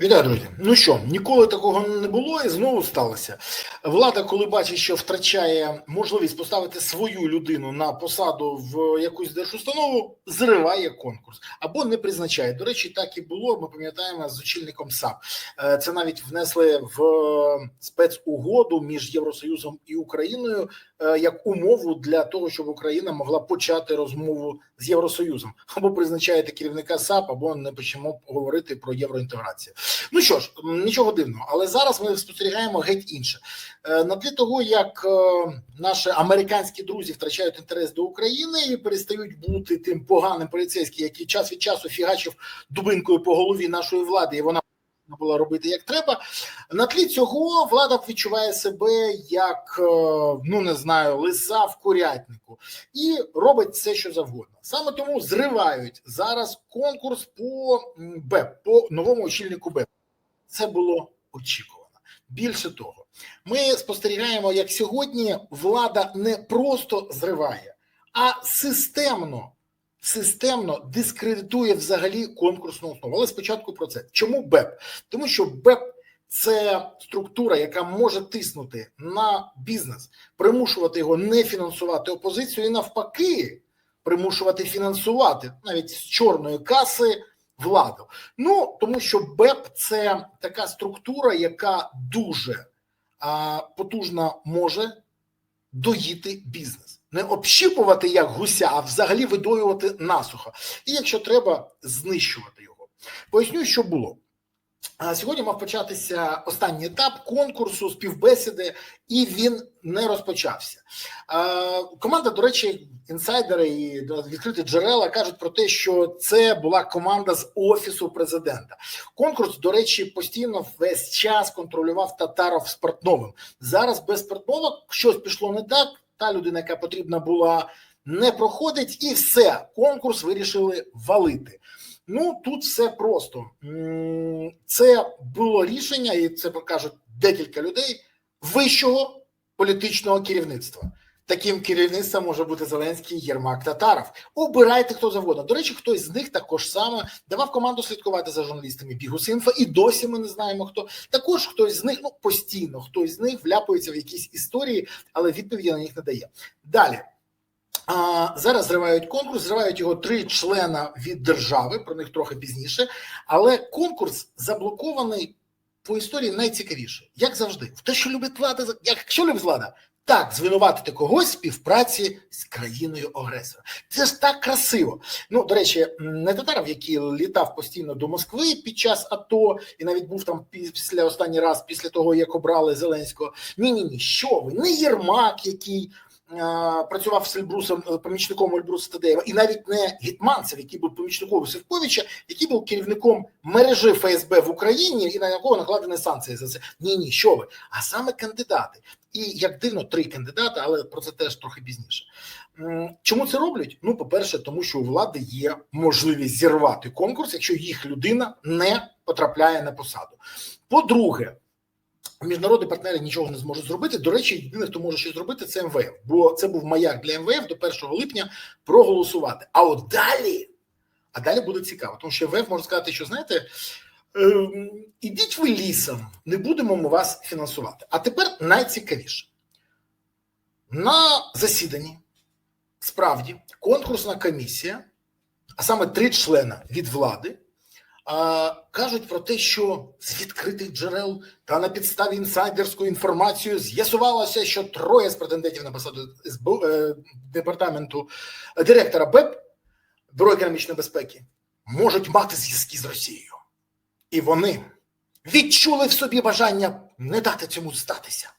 Вітаю, друзі. Ну що, ніколи такого не було і знову сталося. Влада, коли бачить, що втрачає можливість поставити свою людину на посаду в якусь держустанову, зриває конкурс або не призначає. До речі, так і було. Ми пам'ятаємо з очільником САП. Е, Це навіть внесли в спецугоду між Євросоюзом і Україною е, як умову для того, щоб Україна могла почати розмову з Євросоюзом або призначаєте керівника САП, або не почнемо говорити про євроінтеграцію. Ну що ж, нічого дивного, але зараз ми спостерігаємо геть інше. Е, На тлі того, як е, наші американські друзі втрачають інтерес до України і перестають бути тим поганим поліцейським, який час від часу фігачив дубинкою по голові нашої влади, і вона була робити як треба. На тлі цього влада відчуває себе як е, ну не знаю, лиса в курятнику і робить все, що завгодно. Саме тому зривають зараз конкурс по БЕП, по новому очільнику БЕП. Це було очікувано. Більше того, ми спостерігаємо, як сьогодні влада не просто зриває, а системно. Системно дискредитує взагалі конкурсну основу. Але спочатку про це. Чому БЕП? Тому що БЕП це структура, яка може тиснути на бізнес, примушувати його не фінансувати опозицію і навпаки примушувати фінансувати навіть з чорної каси владу. Ну тому що БЕП це така структура, яка дуже а, потужно може доїти бізнес, не общіпувати як гуся, а взагалі видоювати насухо. І якщо треба, знищувати його. Поясню, що було. Сьогодні мав початися останній етап конкурсу, співбесіди, і він не розпочався. Команда, до речі, інсайдери і відкриті джерела кажуть про те, що це була команда з офісу президента. Конкурс, до речі, постійно весь час контролював Татаров з Портновим. Зараз без Портнова щось пішло не так. Та людина, яка потрібна була, не проходить, і все. Конкурс вирішили валити. Ну тут все просто. Це було рішення, і це покажуть декілька людей вищого політичного керівництва. Таким керівництвом може бути Зеленський, Єрмак, Татаров. Обирайте хто завгодно. До речі, хтось з них також саме давав команду слідкувати за журналістами Бігус.Інфо, і досі ми не знаємо хто. Також хтось з них, ну постійно, хтось з них вляпується в якісь історії, але відповіді на них не дає. Далі. А, зараз зривають конкурс, зривають його три члена від держави, про них трохи пізніше. Але конкурс заблокований по історії найцікавіше, як завжди, в те, що любить влада, якщо любить влада, так звинуватити когось в співпраці з країною агресором Це ж так красиво. Ну до речі, не татаров, який літав постійно до Москви під час АТО, і навіть був там після останній раз, після того як обрали Зеленського. Ні, ні, ні, що ви, не Єрмак, який працював з Ельбрусом е, помічником Ельбруса Тадеєва, і навіть не Гетманцев, який був помічником Севковича, який був керівником мережі ФСБ в Україні, і на якого накладені санкції за це. Ні, ні, що ви, а саме кандидати. І як дивно, три кандидати, але про це теж трохи пізніше. Чому це роблять? Ну, по-перше, тому що у влади є можливість зірвати конкурс, якщо їх людина не потрапляє на посаду. По-друге, міжнародні партнери нічого не зможуть зробити. До речі, єдине, хто може щось зробити, це МВФ, бо це був маяк для МВФ до 1 липня проголосувати. А от далі, а далі буде цікаво, тому що МВФ може сказати, що знаєте. ем, Ідіть ви лісом, не будемо ми вас фінансувати. А тепер найцікавіше на засіданні справді конкурсна комісія, а саме три члена від влади, кажуть про те, що з відкритих джерел та на підставі інсайдерської інформації з'ясувалося, що троє з претендентів на посаду СБУ, е, департаменту директора БЕП Бюро економічної безпеки можуть мати зв'язки з Росією, і вони відчули в собі бажання не дати цьому статися.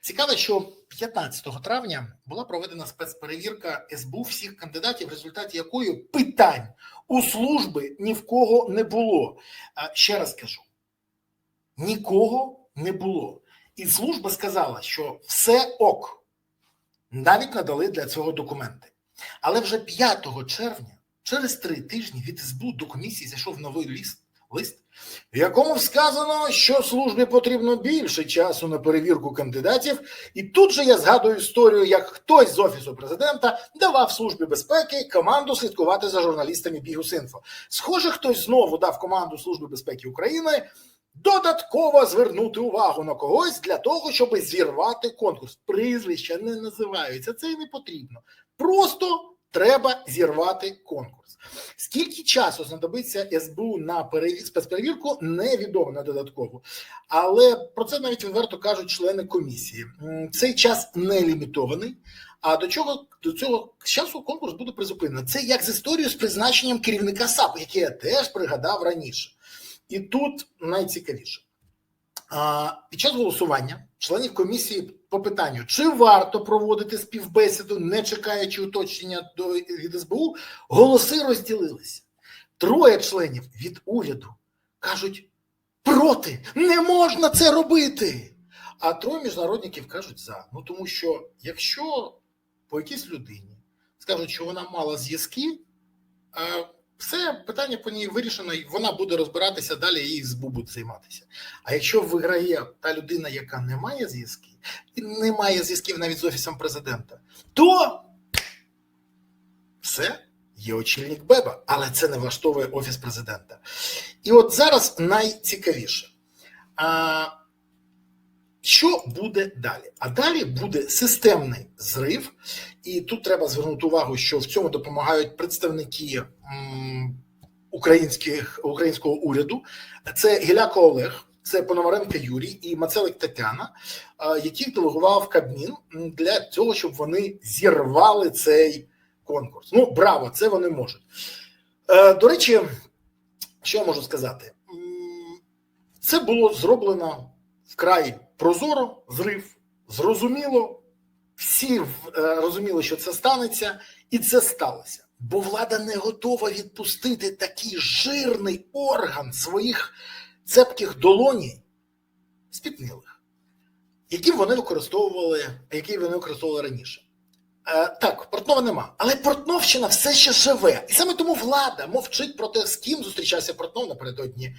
Цікаво, що 15 травня була проведена спецперевірка СБУ всіх кандидатів, в результаті якої питань у служби ні в кого не було. Ще раз кажу: нікого не було. І служба сказала, що все ок, навіть надали для цього документи. Але вже 5 червня, через три тижні від СБУ до комісії зайшов новий лист, лист в якому сказано, що службі потрібно більше часу на перевірку кандидатів. І тут же я згадую історію, як хтось з офісу президента давав службі безпеки команду слідкувати за журналістами Бігусінфо. Схоже, хтось знову дав команду Служби безпеки України додатково звернути увагу на когось для того, щоб зірвати конкурс. Прізвища не називаються, це і не потрібно. Просто треба зірвати конкурс. Скільки часу знадобиться СБУ на перевір... спецперевірку, невідомо на додаткову. Але про це навіть відверто кажуть члени комісії. Цей час не лімітований. А до чого до цього часу конкурс буде призупинено? Це як з історією з призначенням керівника САП, яке я теж пригадав раніше. І тут найцікавіше. Під час голосування членів комісії по питанню, чи варто проводити співбесіду, не чекаючи уточнення до від СБУ, голоси розділилися. Троє членів від уряду кажуть проти, не можна це робити. А троє міжнародників кажуть за. Ну тому що якщо по якійсь людині скажуть, що вона мала зв'язки, все питання по ній вирішено, і вона буде розбиратися далі, її СБУ буде займатися. А якщо виграє та людина, яка не має зв'язків, і не має зв'язків навіть з офісом президента, то все є очільник Беба, але це не влаштовує офіс президента. І от зараз найцікавіше. А, що буде далі? А далі буде системний зрив, і тут треба звернути увагу, що в цьому допомагають представники українських українського уряду. Це Гіляко Олег, це Пономаренко Юрій і Мацелик Тетяна, яких делегував Кабмін для цього, щоб вони зірвали цей конкурс. Ну, браво, це вони можуть. Е, До речі, що я можу сказати? Це було зроблено вкрай прозоро, зрив, зрозуміло. Всі е, розуміли, що це станеться, і це сталося. Бо влада не готова відпустити такий жирний орган своїх цепких долоній, спітнілих, які вони використовували, які вони використовували раніше. Е, так, Портнова нема, але Портновщина все ще живе. І саме тому влада мовчить про те, з ким зустрічався Портнов напередодні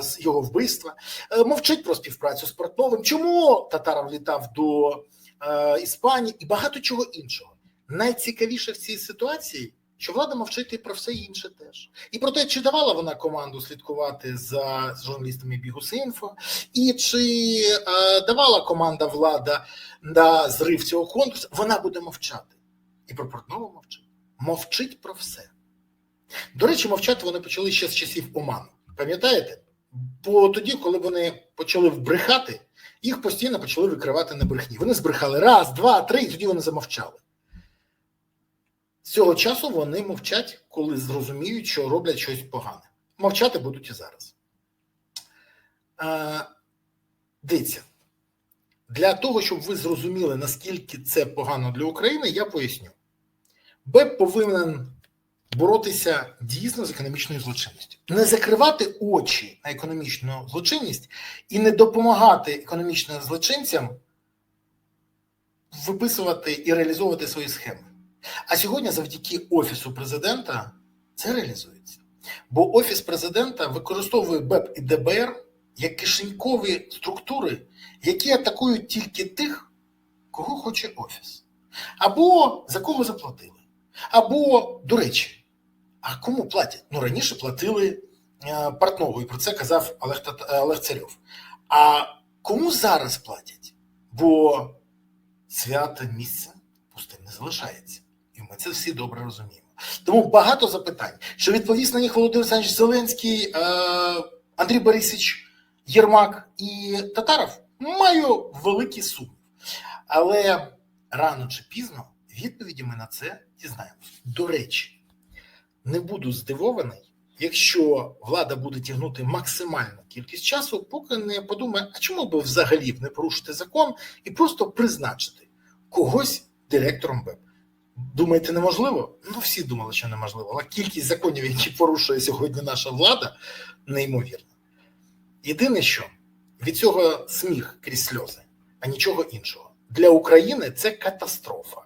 з його вбивства, е, мовчить про співпрацю з Портновим. Чому Татаров літав до е, Іспанії і багато чого іншого. Найцікавіше в цій ситуації, що влада мовчить і про все інше теж. І про те, чи давала вона команду слідкувати за журналістами Бігусінфо, і чи е, давала команда влада на зрив цього конкурсу, вона буде мовчати. І про Портнова мовчить. Мовчить про все. До речі, мовчати вони почали ще з часів Оману. Пам'ятаєте? Бо тоді, коли вони почали вбрехати, їх постійно почали викривати на брехні. Вони збрехали раз, два, три, і тоді вони замовчали. З цього часу вони мовчать, коли зрозуміють, що роблять щось погане. Мовчати будуть і зараз. Е, Дивіться, для того, щоб ви зрозуміли, наскільки це погано для України, я поясню. БЕП повинен боротися дійсно з економічною злочинністю, не закривати очі на економічну злочинність і не допомагати економічним злочинцям виписувати і реалізовувати свої схеми. А сьогодні, завдяки Офісу президента, це реалізується. Бо Офіс президента використовує БЕП і ДБР як кишенькові структури, які атакують тільки тих, кого хоче Офіс, або за кого заплатили. Або, до речі, а кому платять? Ну раніше платили е, Портнову, і про це казав Олег, Олег Царьов. А кому зараз платять? Бо святе місце пустим не залишається. І ми це всі добре розуміємо. Тому багато запитань. Що відповість на них Володимир Олександрович Зеленський, е, Андрій Борисович Єрмак і Татаров, маю великий сумнів. Але рано чи пізно відповіді ми на це дізнаємося. До речі, не буду здивований, якщо влада буде тягнути максимальну кількість часу, поки не подумає, а чому би взагалі не порушити закон і просто призначити когось директором БЕП. Думаєте, неможливо? Ну, всі думали, що неможливо. Але кількість законів, які порушує сьогодні наша влада, неймовірна. Єдине, що від цього сміх крізь сльози, а нічого іншого. Для України це катастрофа.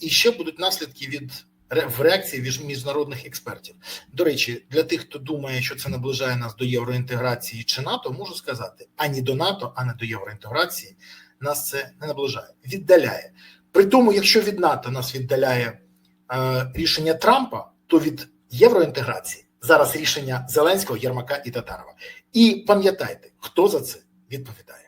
І ще будуть наслідки від в реакції від міжнародних експертів. До речі, для тих, хто думає, що це наближає нас до євроінтеграції чи НАТО, можу сказати: ані до НАТО, ані до євроінтеграції нас це не наближає, віддаляє. При тому, якщо від НАТО нас віддаляє е, рішення Трампа, то від євроінтеграції зараз рішення Зеленського, Єрмака і Татарова. І пам'ятайте, хто за це відповідає.